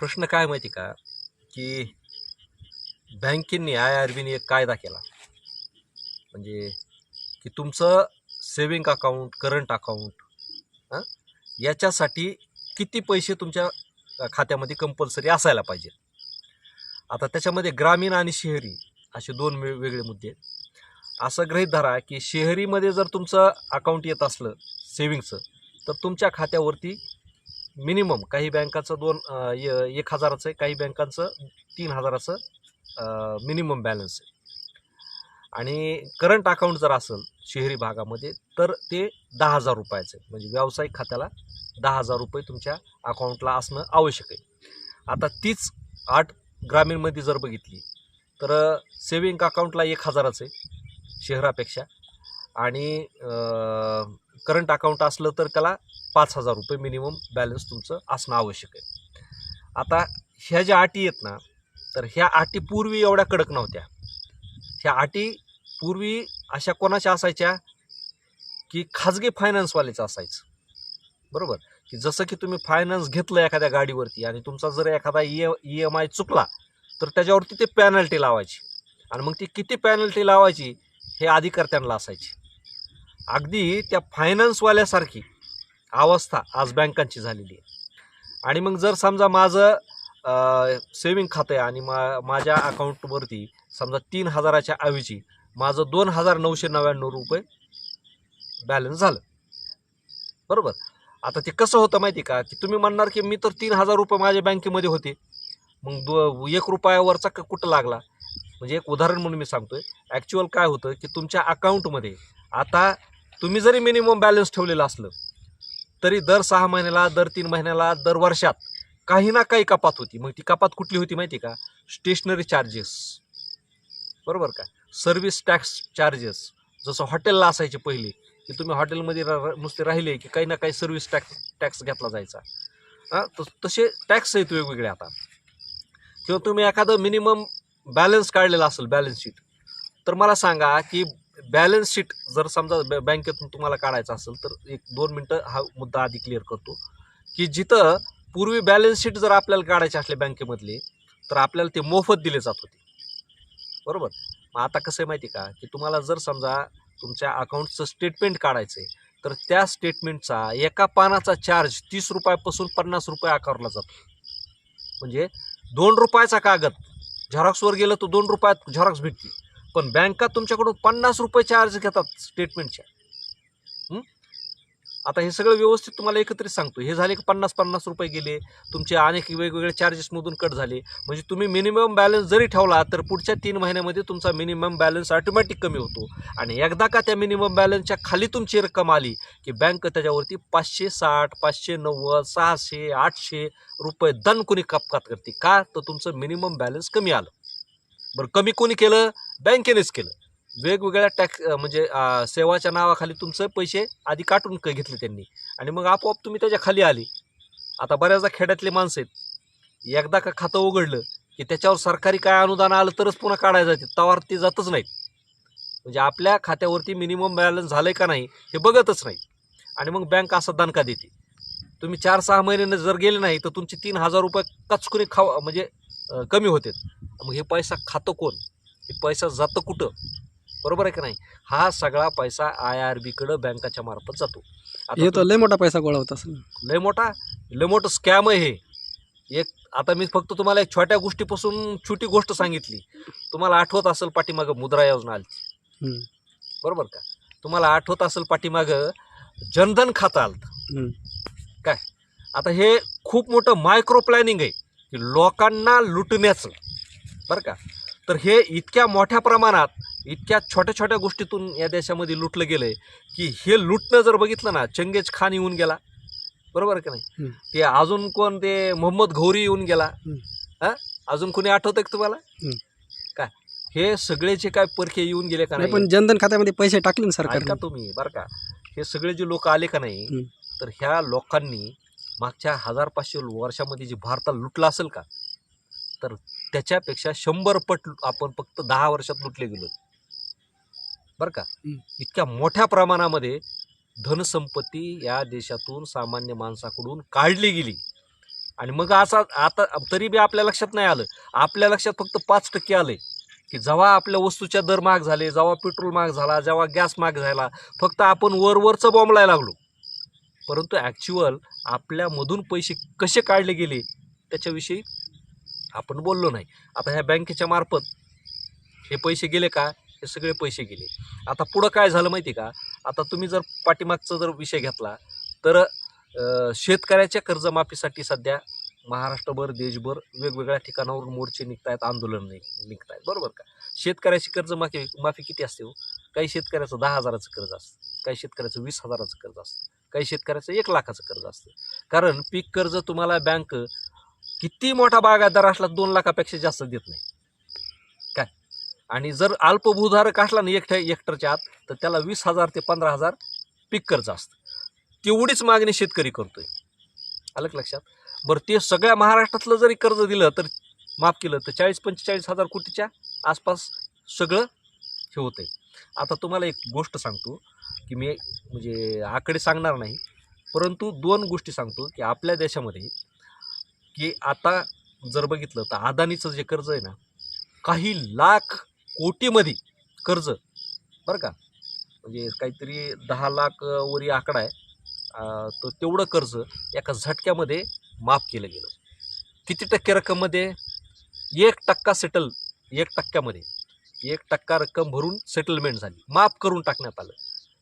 प्रश्न काय माहिती का? की बँकेंनी आय आर बीने एक कायदा केला. म्हणजे की तुमचं सेविंग अकाउंट करंट अकाउंट हां? याच्यासाठी किती पैसे तुमच्या खात्यामध्ये कंपल्सरी असायला पाहिजे? आता त्याच्यामध्ये ग्रामीण आणि शहरी असे दोन वेगळे मुद्दे आहेत. असं गृहीत धरा की शहरीमध्ये जर तुमचं अकाउंट येत असलं सेविंगचं तर तुमच्या खात्यावरती मिनिमम काही बँकाचं दोन य- एक हजाराचं आहे काही बँकांचं तीन हजाराचं मिनिमम बॅलन्स आहे. आणि करंट अकाउंट जर असेल शहरी भागामध्ये तर ते दहा हजार रुपयाचं आहे. म्हणजे व्यावसायिक खात्याला दहा हजार रुपये तुमच्या अकाउंटला असणं आवश्यक आहे. आता तीच आठ ग्रामीणमध्ये जर बघितली तर सेविंग अकाउंटला एक हजाराचं आहे शहरापेक्षा. आणि करंट अकाउंट असलं तर त्याला पाच हजार रुपये मिनिमम बॅलन्स तुमचं असणं आवश्यक आहे. आता ह्या ज्या अटी आहेत ना तर ह्या अटी पूर्वी एवढ्या कडक नव्हत्या. ह्या अटी पूर्वी अशा कोणाच्या असायच्या की खाजगी फायनान्सवाल्याचं असायचं. बरोबर? की जसं की तुम्ही फायनान्स घेतलं एखाद्या गाडीवरती आणि तुमचा जर एखादा ई ई एम आय चुकला तर त्याच्यावरती ते पॅनल्टी लावायची. आणि मग ती किती पॅनल्टी लावायची हे अधिकार असायची. अगदी त्या फायनान्सवाल्यासारखी अवस्था आज बँकांची झालेली आहे. आणि मग जर समजा माझं सेविंग खातं आहे आणि मा माझ्या अकाउंटवरती समजा तीन हजाराच्या ऐवजी माझं दोन हजार नऊशे नव्याण्णव रुपये बॅलन्स झालं. बरोबर? आता ते कसं होतं माहिती का? की तुम्ही म्हणणार की मी तर तीन हजार रुपये माझ्या बँकेमध्ये होते. मग दो एक रुपयावरचा क- कुठं लागला? म्हणजे एक उदाहरण म्हणून मी सांगतोय. ॲक्च्युअल काय होतं की तुमच्या अकाउंटमध्ये आता तुम्ही जरी मिनिमम बॅलन्स ठेवलेलं असलं तरी दर सहा महिन्याला दर तीन महिन्याला दर वर्षात काही ना काही कपात होती. मग ती कपात कुठली होती माहिती का? स्टेशनरी चार्जेस बरोबर का? सर्व्हिस टॅक्स चार्जेस जसं हॉटेलला असायचे पहिले की तुम्ही हॉटेलमध्ये रा- नुसते राहिले की काही ना काही सर्व्हिस टॅक्स टॅक्स घेतला जायचा. हां? तसे टॅक्स आहेत वेगवेगळे आता. किंवा तुम्ही एखादं मिनिमम बॅलन्स काढलेला असेल बॅलन्स शीट तर मला सांगा की बॅलन्स शीट जर समजा ब- बँकेतून तुम्हाला काढायचं असेल तर एक दोन मिनटं हा मुद्दा आधी क्लिअर करतो. की जिथं पूर्वी बॅलन्स शीट जर आपल्याला काढायचे असले बँकेमधले तर आपल्याला ते मोफत दिले जात होते. बरोबर? मग आता कसं आहे माहिती का? की तुम्हाला जर समजा तुमच्या अकाउंटचं स्टेटमेंट काढायचं आहे तर त्या स्टेटमेंटचा एका पानाचा चार्ज तीस रुपयापासून पन्नास रुपये आकारला जातो. म्हणजे दोन रुपयाचा कागद झेरॉक्सवर गेलं तर दोन रुपयात झेरॉक्स भेटते पण बँका तुमच्याकडून पन्नास रुपये चार्ज घेतात स्टेटमेंटच्या आता हे सगळं व्यवस्थित तुम्हाला एकत्रित सांगतो. हे झाले की पन्नास पन्नास रुपये गेले तुमचे अनेक वेगवेगळे चार्जेसमधून कट झाले. म्हणजे तुम्ही मिनिमम बॅलन्स जरी ठेवला तर पुढच्या तीन महिन्यामध्ये तुमचा मिनिमम बॅलन्स ऑटोमॅटिक कमी होतो. आणि एकदा का त्या मिनिमम बॅलन्सच्या खाली तुमची रक्कम आली की बँक त्याच्यावरती पाचशे साठ पाचशे नव्वद सहाशे आठशे रुपये दन कोणी कपात करते. का? तर तुमचं मिनिमम बॅलन्स कमी आलं. बरं कमी कोणी केलं? बँकेनेच केलं. वेगवेगळ्या टॅक्स म्हणजे सेवाच्या नावाखाली तुमचं पैसे आधी काटून क- घेतले त्यांनी. आणि मग आपोआप तुम्ही त्याच्याखाली आले. आता बऱ्याचदा खेड्यातले माणसं आहेत. एकदा का खातं उघडलं की त्याच्यावर सरकारी काय अनुदान आलं तरच पुन्हा काढायला जाते. तवार ते जातच नाहीत. म्हणजे आपल्या खात्यावरती मिनिमम बॅलन्स आहे का नाही हे बघतच नाही आणि मग बँक असा दणका देते. तुम्ही चार सहा महिन्याने जर गेले नाही तर तुमचे तीन हजार रुपये कचकुनी खावा म्हणजे कमी होते मग हे पैसा खातं कोण? हे पैसा जातं कुठं? बरोबर आहे का नाही? हा सगळा पैसा आय आर बीकडं बँकाच्या मार्फत जातो. हे तर लय मोठा पैसा गोळा होत लय मोठा? लय मोठं स्कॅम आहे हे. एक आता मी फक्त तुम्हाला एक छोट्या गोष्टीपासून छोटी गोष्ट सांगितली. तुम्हाला आठवत असेल पाठीमागं मुद्रा योजना आली. बरोबर का? तुम्हाला आठवत असेल पाठीमागं जनधन खातं आलं हम्म. आता हे खूप मोठं मायक्रो प्लॅनिंग आहे. की लोकांना लुटण्याचं. बरं का? तर हे इतक्या मोठ्या प्रमाणात इतक्या छोट्या छोट्या गोष्टीतून या देशामध्ये लुटलं गेलं आहे की हे लुटणं जर बघितलं ना चंगेज खान येऊन गेला. बरोबर का नाही. ते अजून कोण ते मोहम्मद घोरी येऊन गेला. हा? अजून कोणी आठवतंय का तुम्हाला. काय हे सगळेचे काय परखे येऊन गेले का नाही पण जनधन खात्यामध्ये पैसे टाकले ना ऐका सरकारने तुम्ही बरं का? हे सगळे जे लोक आले का नाही. तर ह्या लोकांनी मागच्या हजार पाचशे वर्षामध्ये जे भारताला लुटलं असेल का तर त्याच्यापेक्षा शंभर पट आपण फक्त दहा वर्षात लुटले गेलो. बरं का. इतक्या मोठ्या प्रमाणामध्ये धनसंपत्ती या देशातून सामान्य माणसाकडून काढली गेली. आणि मग असा आता तरी बी आपल्या लक्षात नाही आलं. आपल्या लक्षात फक्त पाच टक्के आले. की जेव्हा आपल्या वस्तूच्या दर महाग झाले जेव्हा पेट्रोल महाग झाला जेव्हा गॅस महाग झाला फक्त आपण वर वरचं बॉम्बलायला लागलो. परंतु ॲक्च्युअल आपल्यामधून पैसे कसे काढले गेले त्याच्याविषयी आपण बोललो नाही. आता ह्या बँकेच्या मार्फत हे पैसे गेले का? हे सगळे पैसे गेले. आता पुढं काय झालं माहिती का? आता तुम्ही जर पाठीमागचा जर विषय घेतला तर शेतकऱ्याच्या कर्जमाफीसाठी सध्या महाराष्ट्रभर देशभर वेगवेगळ्या ठिकाणावरून मोर्चे निघतायत आंदोलन निघत आहेत बरोबर का? शेतकऱ्याची कर्जमाफी माफी किती असते हो? काही शेतकऱ्याचं दहा हजाराचं कर्ज असतं काही शेतकऱ्याचं वीस हजाराचं कर्ज असतं. काही शेतकऱ्याचं एक लाखाचं कर्ज असतं. कारण पीक कर्ज तुम्हाला बँक किती मोठा बागायतदार असला दोन लाखापेक्षा जास्त देत नाही. काय? आणि जर अल्पभूधारक असला ना एकट्या हेक्टरच्या आत तर त्याला वीस हजार ते पंधरा हजार पीक कर्ज असतं. तेवढीच मागणी शेतकरी करतोय. आलं लक्षात? बरं ते सगळ्या महाराष्ट्रातलं जरी कर्ज दिलं तर माफ केलं तर चाळीस पंचेचाळीस हजार कोटीच्या आसपास सगळं हे होतंय. आता तुम्हाला एक गोष्ट सांगतो. की मी म्हणजे आकडे सांगणार नाही. परंतु दोन गोष्टी सांगतो की आपल्या देशामध्ये की आता जर बघितलं तर अदानीचं जे कर्ज आहे ना काही लाख कोटीमध्ये कर्ज बरं का? म्हणजे काहीतरी दहा लाख वरी आकडा आहे. तर तेवढं कर्ज एका झटक्यामध्ये माफ केलं गेलं. किती टक्के रक्कममध्ये? एक टक्का सेटल एक टक्क्यामध्ये. एक टक्का रक्कम भरून सेटलमेंट झाली. माफ करून टाकण्यात आलं.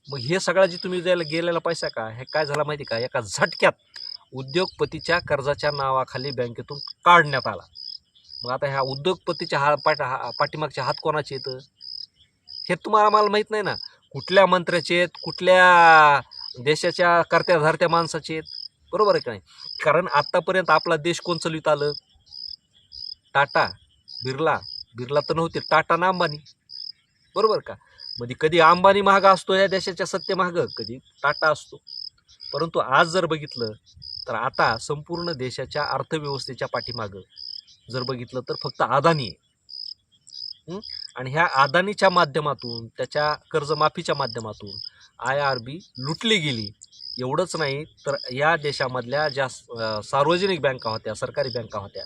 मग हे सगळा जे तुम्ही द्यायला गेलेला पैसा का? हे काय झाला माहिती का? एका झटक्यात उद्योगपतीच्या कर्जाच्या नावाखाली बँकेतून काढण्यात आला. मग आता ह्या उद्योगपतीच्या हा पाठ हा पाठीमागचे हात कोणाचे आहेत? हे तुम्हाला मला माहीत नाही ना. कुठल्या मंत्र्याचे आहेत? कुठल्या देशाच्या करत्या धरत्या माणसाचे आहेत? बरोबर आहे का नाही? कारण आत्तापर्यंत आपला देश कोण चलवित आलं? टाटा बिर्ला. बिर्ला तर नव्हते. टाटा ना अंबानी. बरोबर का? मध्ये कधी अंबानी महाग असतो या देशाच्या सत्य महाग कधी टाटा असतो. परंतु आज जर बघितलं तर आता संपूर्ण देशाच्या अर्थव्यवस्थेच्या पाठीमागं जर बघितलं तर फक्त अदानी आहे. आणि ह्या अदानीच्या माध्यमातून त्याच्या कर्जमाफीच्या माध्यमातून आय आर बी लुटली गेली. एवढंच नाही तर या देशामधल्या ज्या सार्वजनिक बँका होत्या सरकारी बँका होत्या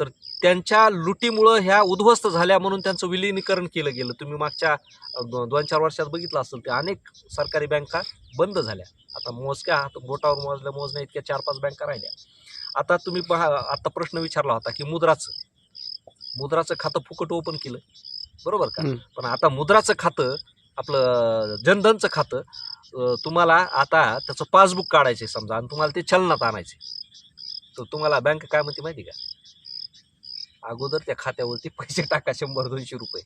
तर त्यांच्या लुटीमुळं ह्या उद्ध्वस्त झाल्या म्हणून त्यांचं विलिनीकरण केलं गेलं. तुम्ही मागच्या दोन चार वर्षात बघितलं असेल ते अनेक सरकारी बँका बंद झाल्या. आता मोजक्या हात बोटावर मोजल्या मोजण्या इतक्या चार पाच बँका राहिल्या. आता तुम्ही पहा आता प्रश्न विचारला होता की मुद्राचं मुद्राचं खातं फुकट ओपन केलं. बरोबर का. पण आता मुद्राचं खातं आपलं जनधनचं खातं तुम्हाला आता त्याचं पासबुक काढायचं आहे समजा आणि तुम्हाला ते चलनात आणायचे तर तुम्हाला बँक काय म्हणते माहिती का? अगोदर त्या खात्यावरती पैसे टाका शंभर दोनशे रुपये.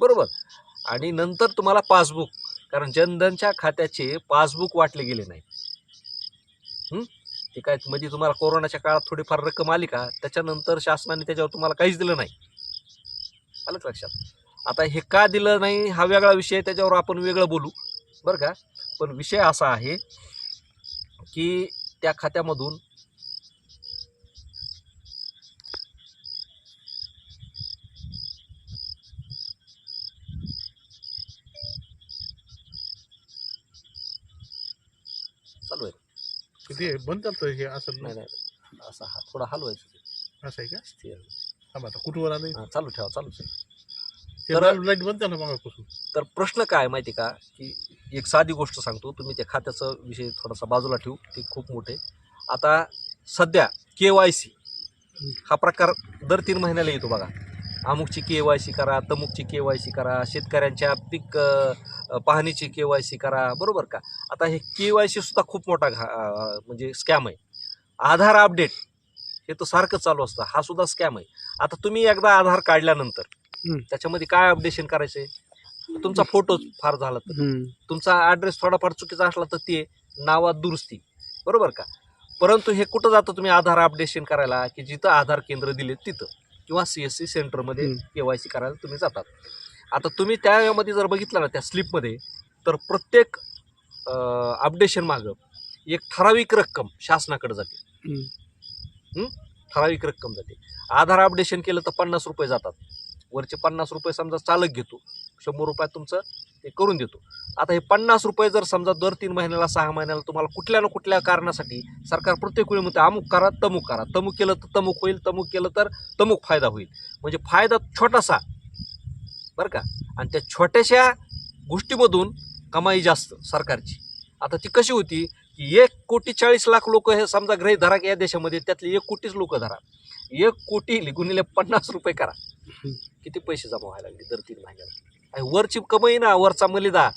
बरोबर? आणि नंतर तुम्हाला पासबुक कारण जनधनच्या खात्याचे पासबुक वाटले गेले नाही. हं? ते काय मध्ये तुम्हाला कोरोनाच्या काळात थोडीफार रक्कम आली का? त्याच्यानंतर शासनाने त्याच्यावर तुम्हाला काहीच दिलं नाही. आलं लक्षात. आता हे का दिलं नाही? हा वेगळा विषय त्याच्यावर आपण वेगळं बोलू. बरं का? पण विषय असा आहे की त्या खात्यामधून चालू आहे आहे? बंद चालतं हे असं नाही नाही. असा हा थोडा हलवायचं असं आहे का? स्थिर. थांबा आता कुठवर आलं हा, चालू ठेवा चालूच आहे. ते तर- लाइट लाइट बंद झालं मागापासून. तर प्रश्न काय आहे माहिती का? की एक साधी गोष्ट सांगतो तुम्ही त्या खात्याचा विषय थोडासा बाजूला ठेवू ते खूप मोठे आता सध्या के वाय सी हा प्रकार दर तीन महिन्याला येतो बघा. अमुकची के वाय सी करा तमुकची के वाय सी करा शेतकऱ्यांच्या पीक पाहणीची के वाय सी करा बरोबर का? आता हे के वाय सी सुद्धा खूप मोठा घा म्हणजे स्कॅम आहे. आधार अपडेट हे तर सारखं चालू असतं हा सुद्धा स्कॅम आहे. आता तुम्ही एकदा आधार काढल्यानंतर. त्याच्यामध्ये काय अपडेशन करायचंय? तुमचा फोटो फार झाला तर. तुमचा ॲड्रेस थोडाफार चुकीचा असला तर ते नावात दुरुस्ती बरोबर का? परंतु हे कुठं जातं तुम्ही आधार अपडेशन करायला की जिथं आधार केंद्र दिले तिथं? किंवा सी एस सी सेंटरमध्ये. के वाय सी करायला तुम्ही जातात. आता तुम्ही त्यामध्ये जर बघितलं ना त्या स्लिपमध्ये तर प्रत्येक अपडेशन मागं एक ठराविक रक्कम शासनाकडे जाते. ठराविक रक्कम जाते. आधार अपडेशन केलं तर पन्नास रुपये जातात. वरचे पन्नास रुपये समजा चालक घेतो. शंभर रुपयात तुमचं ते करून देतो. आता हे पन्नास रुपये जर समजा दर तीन महिन्याला सहा महिन्याला तुम्हाला कुठल्या ना कुठल्या कारणासाठी सरकार प्रत्येक वेळी म्हणते अमुक करा तमुक करा. तमुक केलं तर तमुक होईल तमुक केलं तर तमुक फायदा होईल. म्हणजे फायदा छोटासा बरं का? आणि त्या छोट्याशा गोष्टीमधून कमाई जास्त सरकारची. आता ती कशी होती की एक कोटी चाळीस लाख लोक हे समजा गृहीत धरा या देशामध्ये त्यातले एक कोटीच लोक धरा. एक कोटी गुणिले पन्नास रुपये करा. किती पैसे जमा व्हायला लागले दर तीन महिन्याला? वरची कमाई ना वरचा मलिदा.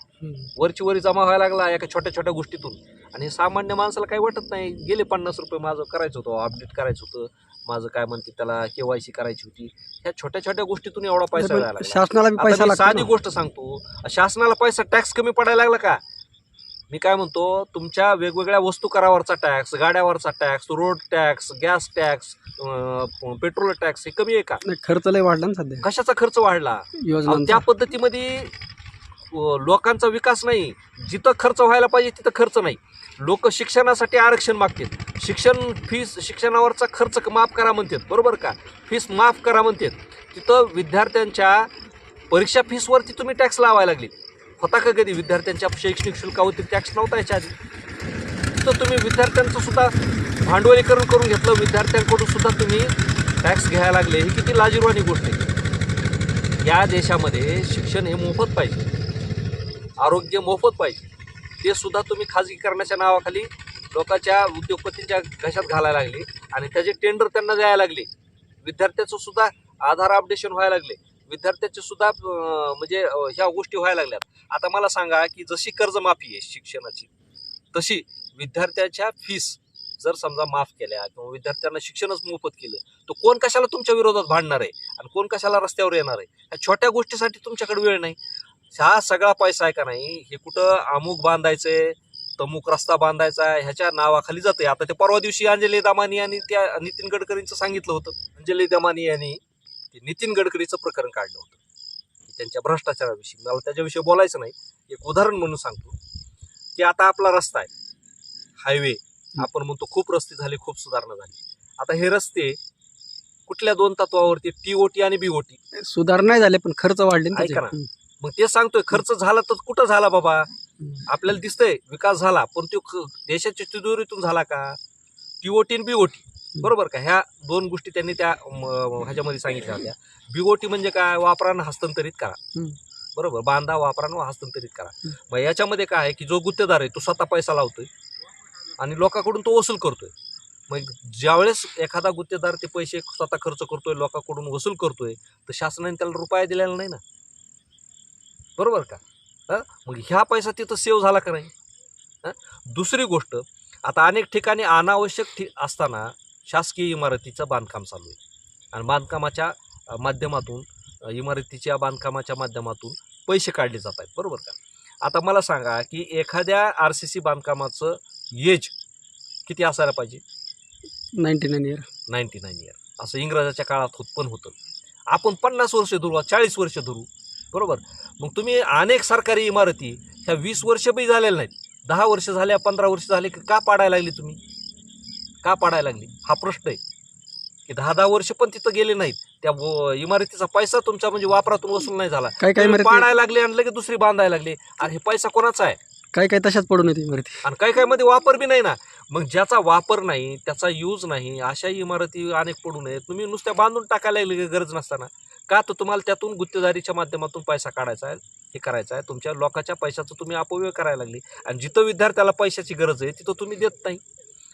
वरची वरी जमा व्हायला लागला एका छोट्या छोट्या गोष्टीतून. आणि सामान्य माणसाला काही वाटत नाही. गेले पन्नास रुपये माझं करायचं होतं अपडेट करायचं होतं. माझं काय म्हणते त्याला केवायसी करायची होती. ह्या छोट्या छोट्या गोष्टीतून एवढा पैसा लागला. शासनाला साधी. गोष्ट सांगतो. शासनाला पैसा टॅक्स कमी पडायला लागला का? मी काय म्हणतो तुमच्या वेगवेगळ्या वस्तू करावरचा tax गाड्यावरचा tax road tax gas tax petrol tax हे कमी आहे का? नाही, खर्च लय वाढला ना सध्या. कशाचा खर्च वाढला? त्या पद्धतीमध्ये लोकांचा विकास नाही. जिथं खर्च व्हायला पाहिजे तिथं खर्च नाही. लोक शिक्षणासाठी आरक्षण मागतात. शिक्षण फीस शिक्षणावरचा खर्च माफ करा म्हणतात. बरोबर का? फीस माफ करा म्हणतात. तिथं विद्यार्थ्यांच्या परीक्षा फीसवरती तुम्ही टॅक्स लावायला लागली होता का कधी? विद्यार्थ्यांच्या शैक्षणिक शुल्कावरती टॅक्स नव्हता याच्या आधी. तर तुम्ही विद्यार्थ्यांचं सुद्धा भांडवलीकरण करून घेतलं. विद्यार्थ्यांकडून सुद्धा तुम्ही टॅक्स घ्यायला लागले. ही किती लाजीरवाणी गोष्ट आहे. या देशामध्ये शिक्षण हे मोफत पाहिजे. आरोग्य मोफत पाहिजे. ते सुद्धा तुम्ही खाजगीकरणाच्या नावाखाली लोकांच्या उद्योगपतींच्या घशात घालायला लागले. आणि त्याचे टेंडर त्यांना द्यायला लागले. विद्यार्थ्याचं सुद्धा आधार अपडेशन व्हायला लागले. विद्यार्थ्याचे सुद्धा म्हणजे ह्या गोष्टी व्हायला लागल्यात. आता मला सांगा की जशी कर्जमाफी आहे शिक्षणाची तशी विद्यार्थ्याच्या फीस जर समजा माफ केल्या किंवा विद्यार्थ्यांना शिक्षणच मोफत केलं तर कोण कशाला तुमच्या विरोधात भांडणार आहे? आणि कोण कशाला रस्त्यावर येणार आहे? ह्या छोट्या गोष्टीसाठी तुमच्याकडे वेळ नाही. हा सगळा पैसा आहे का नाही? हे कुठं अमुक बांधायचंय तमुक रस्ता बांधायचा आहे ह्याच्या नावाखाली जाते आता ते परवा दिवशी अंजली दामानी यांनी त्या नितीन गडकरींचं सांगितलं होतं. अंजली दामानी यांनी ते नितीन गडकरीचं प्रकरण काढलं होतं. त्यांच्या भ्रष्टाचाराविषयी. मला त्याच्याविषयी बोलायचं नाही. एक उदाहरण म्हणून सांगतो. की आता आपला रस्ता आहे. हायवे. आपण म्हणतो खूप रस्ते झाले खूप सुधारणा झाली. आता हे रस्ते कुठल्या दोन तत्वावरती? टीओटी आणि बीओटी सुधारणा नाही झाले पण खर्च वाढले ना ऐका त्याचे. ना. मग ते सांगतोय खर्च झाला तर कुठं झाला बाबा. आपल्याला दिसतंय विकास झाला पण तो ख- देशाच्या तिजोरीतून झाला का? टीओटी आणि बीओटी बरोबर का? ह्या दोन गोष्टी त्यांनी त्या ह्याच्यामध्ये सांगितल्या होत्या. बीओटी म्हणजे काय? वापरानं हस्तांतरित करा. बरोबर? बांधा वापरानं हस्तांतरित करा. मग याच्यामध्ये काय आहे की जो गुत्तेदार आहे तो स्वतः पैसा लावतोय आणि लोकांकडून तो वसूल करतोय. मग ज्यावेळेस एखादा गुत्तेदार ते पैसे स्वतः खर्च करतोय लोकांकडून वसूल करतोय तर शासनाने त्याला रुपया दिलेला नाही ना? बरोबर का? हं? मग ह्या पैसा तिथं सेव्ह झाला का नाही? दुसरी गोष्ट आता अनेक ठिकाणी अनावश्यक ठि असताना शासकीय इमारतीचं बांधकाम चालू आहे. आणि बांधकामाच्या माध्यमातून इमारतीच्या बांधकामाच्या माध्यमातून पैसे काढले जात आहेत. बरोबर का? आता मला सांगा की एखाद्या आर सी सी बांधकामाचं एज किती असायला पाहिजे? Ninety nine year. Ninety nine year. असं इंग्रजाच्या काळात होत पण होतं. आपण पन्नास वर्ष धरू चाळीस वर्ष धरू. बरोबर? मग तुम्ही अनेक सरकारी इमारती ह्या वीस वर्ष बी झालेल्या नाहीत. दहा वर्ष झाल्या पंधरा वर्ष झाले की का पाडायला लागली तुम्ही? का पाडायला लागली? हा प्रश्न आहे. की दहा दहा वर्ष पण तिथं गेले नाहीत. त्या इमारतीचा पैसा तुमच्या म्हणजे वापरातून वसूल नाही झाला. काही काही पाडायला लागले आणि लगेच दुसरी बांधायला लागले. आणि हे पैसा कोणाचा आहे? काही काही तशाच पडून येते इमारती? आणि काही काही मध्ये वापर बी नाही ना. मग ज्याचा वापर नाही त्याचा यूज नाही अशा इमारती अनेक पडू नयेत तुम्ही नुसत्या बांधून टाकायला लागले गरज नसताना. का तर तुम्हाला त्यातून गुत्तेदारीच्या माध्यमातून पैसा काढायचा आहे हे करायचं आहे. तुमच्या लोकांच्या पैशाचा तुम्ही अपव्यय करायला लागली. आणि जिथं विद्यार्थ्याला पैशाची गरज आहे तिथं तुम्ही देत नाही.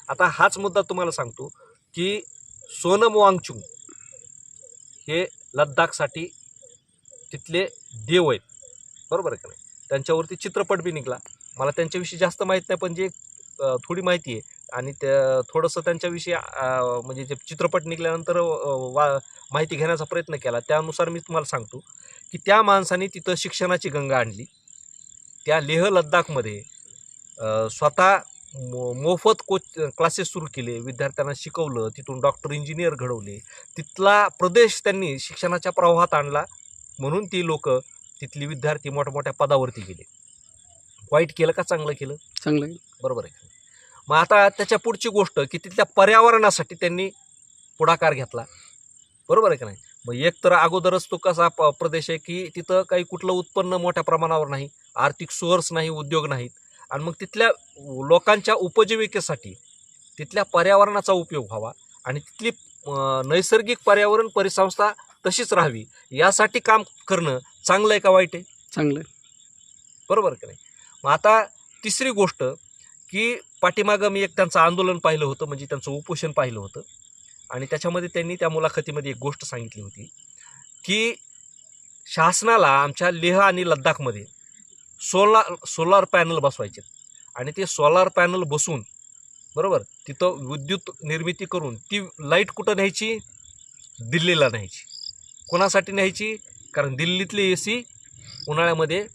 आता हाच मुद्दा तुम्हाला सांगतो की सोनम वांगचुंग हे लद्दाखसाठी तिथले देव आहेत. बरोबर आहे का नाही? त्यांच्यावरती चित्रपट बी निघाला. मला त्यांच्याविषयी जास्त माहीत नाही पण जे थोडी माहिती आहे. आणि त्या थोडंसं त्यांच्याविषयी म्हणजे जे चित्रपट निघाल्यानंतर वा माहिती घेण्याचा प्रयत्न केला. त्यानुसार मी तुम्हाला सांगतो की त्या माणसाने तिथं शिक्षणाची गंगा आणली. त्या लेह लद्दाखमध्ये स्वतः मो मोफत कोच क्लासेस सुरू केले. विद्यार्थ्यांना शिकवलं. तिथून डॉक्टर इंजिनियर घडवले. तिथला प्रदेश त्यांनी शिक्षणाच्या प्रवाहात आणला. म्हणून ती लोक तिथली विद्यार्थी मोठ्या पदावरती गेले. वाईट केलं का चांगलं केलं? चांगलं. बरोबर आहे मग आता त्याच्या पुढची गोष्ट की तिथल्या पर्यावरणासाठी त्यांनी पुढाकार घेतला. बरोबर आहे का नाही? मग एक तर अगोदरच तो कसा प- प्रदेश आहे की तिथं काही कुठलं उत्पन्न मोठ्या प्रमाणावर नाही आर्थिक सोर्स नाही उद्योग नाहीत. आणि मग तिथल्या लोकांच्या उपजीविकेसाठी तिथल्या पर्यावरणाचा उपयोग व्हावा आणि तिथली नैसर्गिक पर्यावरण परिसंस्था तशीच राहावी यासाठी काम करणं चांगलं आहे का वाईट आहे? चांगलं आहे. बरोबर की नाही? मग आता तिसरी गोष्ट की पाठीमागं मी एक त्यांचं आंदोलन पाहिलं होतं म्हणजे त्यांचं उपोषण पाहिलं होतं. आणि त्याच्यामध्ये त्यांनी त्या मुलाखतीमध्ये एक गोष्ट सांगितली होती की शासनाला आमच्या लेह आणि लद्दाखमध्ये सोलार सोलार पॅनल बसवायचे आणि ते सोलार पॅनल बसून बरोबर तिथं विद्युत निर्मिती करून ती लाइट कुठं न्यायची? दिल्लीला न्यायची. कोणासाठी न्यायची? कारण दिल्लीतली ए सी उन्हाळ्यामध्ये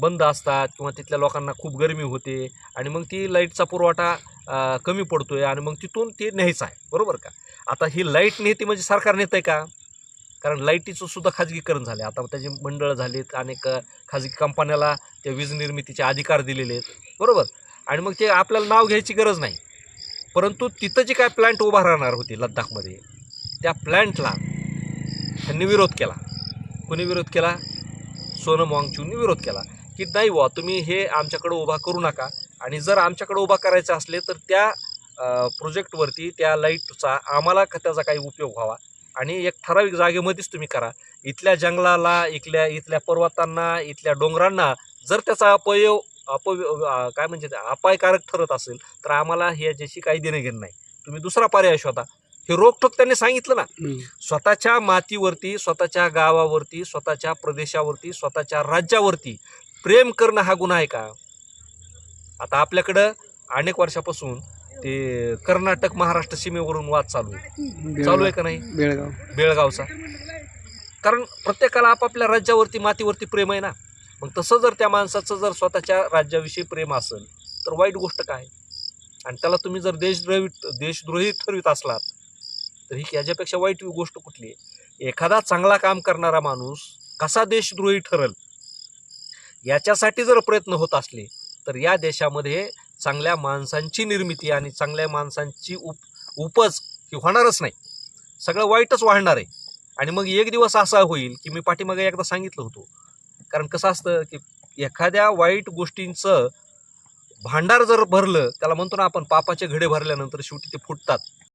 बंद असतात किंवा तिथल्या लोकांना खूप गरमी होते. आणि मग ती लाईटचा पुरवठा कमी पडतो आहे आणि मग तिथून ते न्यायचं आहे. बरोबर का? आता ही लाइट नेते म्हणजे सरकार नेत आहे का? कारण लाईटीचं सुद्धा खाजगीकरण झालं आता त्याचे मंडळ झालेत अनेक खाजगी कंपन्याला त्या वीज निर्मितीचे अधिकार दिलेले आहेत. बरोबर? आणि मग ते आपल्याला नाव घ्यायची गरज नाही. परंतु तिथं जे काय प्लॅन्ट उभा राहणार होती लद्दाखमध्ये त्या प्लॅन्टला त्यांनी विरोध केला. कोणी विरोध केला? सोनम वांगचूंनी विरोध केला. की नाही वा तुम्ही हे आमच्याकडे उभा करू नका. आणि जर आमच्याकडे उभा करायचं असले तर त्या प्रोजेक्टवरती त्या लाईटचा आम्हाला त्याचा काही उपयोग व्हावा. आणि एक ठराविक जागेमध्येच तुम्ही करा. इथल्या जंगलाला इथल्या इथल्या पर्वतांना इथल्या डोंगरांना जर त्याचा अपयोग अप काय म्हणजे अपायकारक ठरत असेल तर आम्हाला ह्याच्याशी काही देणं घेणं नाही. तुम्ही दुसरा पर्याय शोधा. हे रोखठोक त्यांनी सांगितलं ना. स्वतःच्या मातीवरती स्वतःच्या गावावरती स्वतःच्या प्रदेशावरती स्वतःच्या राज्यावरती प्रेम करणं हा गुन्हा आहे का? आता आपल्याकडं अनेक वर्षापासून ते कर्नाटक महाराष्ट्र सीमेवरून वाद चालू आहे. चालू आहे का नाही? बेळगाव. बेळगावचा. कारण प्रत्येकाला आपापल्या राज्यावरती मातीवरती प्रेम आहे ना. मग तसं जर त्या माणसाचं जर स्वतःच्या राज्याविषयी प्रेम असेल तर वाईट गोष्ट काय? आणि त्याला तुम्ही जर देशद्रोही देशद्रोही ठरवित असलात तर ही याच्यापेक्षा वाईट गोष्ट कुठली आहे? एखादा चांगला काम करणारा माणूस कसा देशद्रोही ठरल? याच्यासाठी जर प्रयत्न होत असले तर या देशामध्ये चांगल्या माणसांची निर्मिती आणि चांगल्या माणसांची उप उपज ही होणारच नाही. सगळं वाईटच वाढणार आहे. आणि मग एक दिवस असा होईल की मी पाठीमागे एकदा सांगितलं होतो. कारण कसं असतं की एखाद्या वाईट गोष्टींचं भांडार जर भरलं त्याला म्हणतो ना आपण पापाचे घडे भरल्यानंतर शेवटी ते फुटतात.